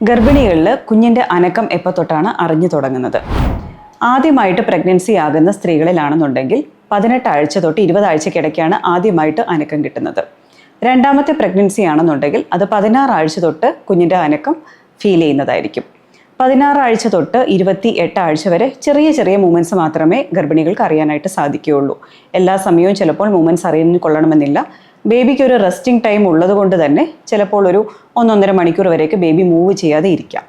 ഗർഭിണികളിൽ കുഞ്ഞിന്റെ അനക്കം എപ്പോൾ തൊട്ടാണ് അറിഞ്ഞു തുടങ്ങുന്നത്? ആദ്യമായിട്ട് പ്രഗ്നൻസി ആകുന്ന സ്ത്രീകളിലാണെന്നുണ്ടെങ്കിൽ പതിനെട്ട് ആഴ്ച തൊട്ട് ഇരുപതാഴ്ചക്കിടയ്ക്കാണ് ആദ്യമായിട്ട് അനക്കം കിട്ടുന്നത്. രണ്ടാമത്തെ പ്രഗ്നൻസി ആണെന്നുണ്ടെങ്കിൽ അത് പതിനാറ് ആഴ്ച തൊട്ട് കുഞ്ഞിന്റെ അനക്കം ഫീൽ ചെയ്യുന്നതായിരിക്കും. പതിനാറ് ആഴ്ച തൊട്ട് ഇരുപത്തി എട്ട് ആഴ്ച വരെ ചെറിയ ചെറിയ മൂമെന്റ്സ് മാത്രമേ ഗർഭിണികൾക്ക് അറിയാനായിട്ട് സാധിക്കുകയുള്ളൂ. എല്ലാ സമയവും ചിലപ്പോൾ മൂമെന്റ്സ് അറിയാൻ കൊള്ളണമെന്നില്ല. ബേബിക്ക് ഒരു റെസ്റ്റിംഗ് ടൈം ഉള്ളത് കൊണ്ട് തന്നെ ചിലപ്പോൾ ഒരു ഒന്നൊന്നര മണിക്കൂർ വരെയൊക്കെ ബേബി മൂവ് ചെയ്യാതെ ഇരിക്കാം.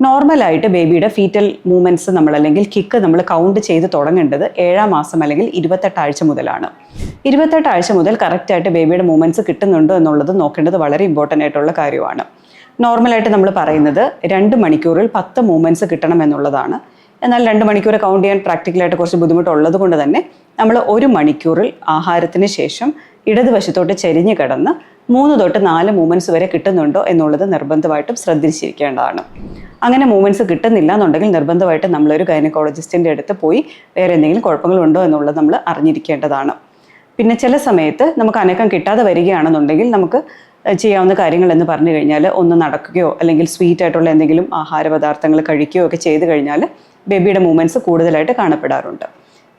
നോർമലായിട്ട് ബേബിയുടെ ഫീറ്റൽ മൂവ്മെന്റ്സ് നമ്മൾ അല്ലെങ്കിൽ കിക്ക് നമ്മൾ കൗണ്ട് ചെയ്ത് തുടങ്ങേണ്ടത് ഏഴാം മാസം അല്ലെങ്കിൽ ഇരുപത്തെട്ട് ആഴ്ച മുതലാണ്. ഇരുപത്തെട്ട് ആഴ്ച മുതൽ കറക്റ്റായിട്ട് ബേബിയുടെ മൂവ്മെന്റ്സ് കിട്ടുന്നുണ്ടോ എന്നുള്ളത് നോക്കേണ്ടത് വളരെ ഇമ്പോർട്ടന്റ് ആയിട്ടുള്ള കാര്യമാണ്. നോർമലായിട്ട് നമ്മൾ പറയുന്നത് രണ്ട് മണിക്കൂറിൽ പത്ത് മൂവ്മെന്റ്സ് കിട്ടണം എന്നുള്ളതാണ്. എന്നാൽ രണ്ട് മണിക്കൂർ കൗണ്ട് ചെയ്യാൻ പ്രാക്ടിക്കലായിട്ട് കുറച്ച് ബുദ്ധിമുട്ടുള്ളത് കൊണ്ട് തന്നെ നമ്മൾ ഒരു മണിക്കൂറിൽ ആഹാരത്തിന് ശേഷം ഇടതുവശത്തോട്ട് ചെരിഞ്ഞ് കിടന്ന് മൂന്ന് തൊട്ട് നാല് മൂവ്മെന്റ്സ് വരെ കിട്ടുന്നുണ്ടോ എന്നുള്ളത് നിർബന്ധമായിട്ടും ശ്രദ്ധിച്ചിരിക്കേണ്ടതാണ്. അങ്ങനെ മൂവ്മെന്റ്സ് കിട്ടുന്നില്ല എന്നുണ്ടെങ്കിൽ നിർബന്ധമായിട്ട് നമ്മളൊരു ഗൈനക്കോളജിസ്റ്റിന്റെ അടുത്ത് പോയി വേറെ എന്തെങ്കിലും കുഴപ്പങ്ങളുണ്ടോ എന്നുള്ളത് നമ്മൾ അറിഞ്ഞിരിക്കേണ്ടതാണ്. പിന്നെ ചില സമയത്ത് നമുക്ക് അനക്കം കിട്ടാതെ വരികയാണെന്നുണ്ടെങ്കിൽ നമുക്ക് ചെയ്യാവുന്ന കാര്യങ്ങൾ എന്ന് പറഞ്ഞു കഴിഞ്ഞാൽ ഒന്ന് നടക്കുകയോ അല്ലെങ്കിൽ സ്വീറ്റ് ആയിട്ടുള്ള എന്തെങ്കിലും ആഹാര പദാർത്ഥങ്ങൾ കഴിക്കുകയോ ഒക്കെ ചെയ്ത് കഴിഞ്ഞാൽ ബേബിയുടെ മൂവ്മെന്റ്സ് കൂടുതലായിട്ട് കാണപ്പെടാറുണ്ട്.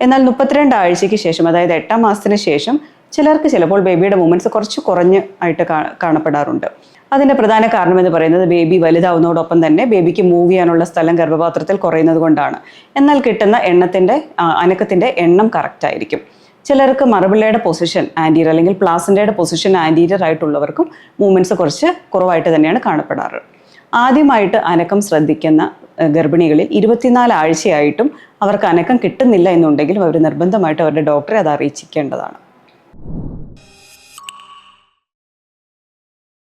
എന്നാൽ മുപ്പത്തിരണ്ട് ആഴ്ചയ്ക്ക് ശേഷം അതായത് എട്ടാം മാസത്തിന് ശേഷം ചിലർക്ക് ചിലപ്പോൾ ബേബിയുടെ മൂമെന്റ്സ് കുറച്ച് കുറഞ്ഞ് ആയിട്ട് കാണപ്പെടാറുണ്ട്. അതിന്റെ പ്രധാന കാരണം എന്ന് പറയുന്നത് ബേബി വലുതാവുന്നതോടൊപ്പം തന്നെ ബേബിക്ക് മൂവ് ചെയ്യാനുള്ള സ്ഥലം ഗർഭപാത്രത്തിൽ കുറയുന്നത് കൊണ്ടാണ്. എന്നാൽ കിട്ടുന്ന എണ്ണത്തിന്റെ അനക്കത്തിന്റെ എണ്ണം കറക്റ്റ് ആയിരിക്കും. ചിലർക്ക് മറുപിള്ളയുടെ പൊസിഷൻ ആന്റീരിയർ അല്ലെങ്കിൽ പ്ലാസിന്റെയുടെ പൊസിഷൻ ആന്റീരിയർ ആയിട്ടുള്ളവർക്കും മൂവ്മെന്റ്സ് കുറച്ച് കുറവായിട്ട് തന്നെയാണ് കാണപ്പെടാറ്. ആദ്യമായിട്ട് അനക്കം ശ്രദ്ധിക്കുന്ന ഗർഭിണികളിൽ ഇരുപത്തിനാല് ആഴ്ചയായിട്ടും അവർക്ക് അനക്കം കിട്ടുന്നില്ല എന്നുണ്ടെങ്കിലും അവർ നിർബന്ധമായിട്ട് അവരുടെ ഡോക്ടറെ അത് അറിയിച്ചിരിക്കേണ്ടതാണ്.